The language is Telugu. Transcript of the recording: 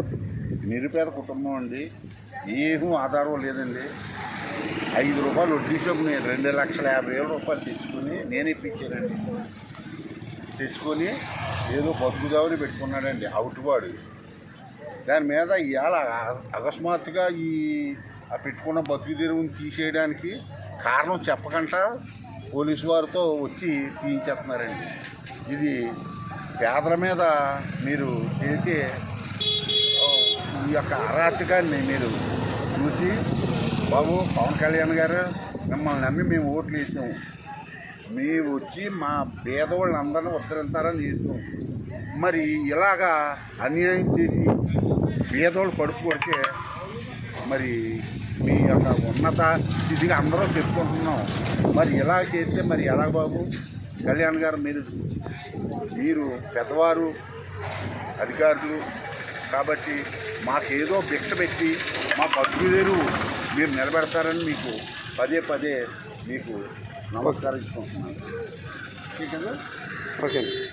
నిరుపేద కుటుంబం అండి. ఏమీ ఆధారం లేదండి. ఐదు రూపాయలు వడ్డీ నేను రెండు లక్షల యాభై వేల రూపాయలు తెచ్చుకుని నేనే ఇప్పించానండి. తెచ్చుకొని ఏదో బతుకుదావని పెట్టుకున్నాడండి అవుట్వాడు. దాని మీద ఇవాళ అకస్మాత్తుగా ఈ ఆ పెట్టుకున్న బతుకు తెరువుని తీసేయడానికి కారణం చెప్పకుండా పోలీసు వారితో వచ్చి తీయించేస్తున్నారండి. ఇది పేదల మీద మీరు చేసే ఈ యొక్క అరాచకాన్ని మీరు చూసి బాబు పవన్ కళ్యాణ్ గారు మిమ్మల్ని నమ్మి మేము ఓట్లు వేసాము మేము వచ్చి మా పేదవాళ్ళని అందరినీ ఉద్ధరించారని చేసాం. మరి ఇలాగా అన్యాయం చేసి పేదవాళ్ళు కడుపు కొడితే మరి మీ యొక్క ఉన్నత స్థితిగా అందరూ చెప్పుకుంటున్నాం. మరి ఇలా చేస్తే మరి ఎలా బాబు? కళ్యాణ్ గారు మీరు మీరు పెద్దవారు అధికారులు కాబట్టి మాకేదో భిక్ష పెట్టి మా బతుకుదేరు మీరు నిలబెడతారని మీకు పదే పదే మీకు నమస్కరించుకుంటున్నాను. ఓకే కదా? ఓకే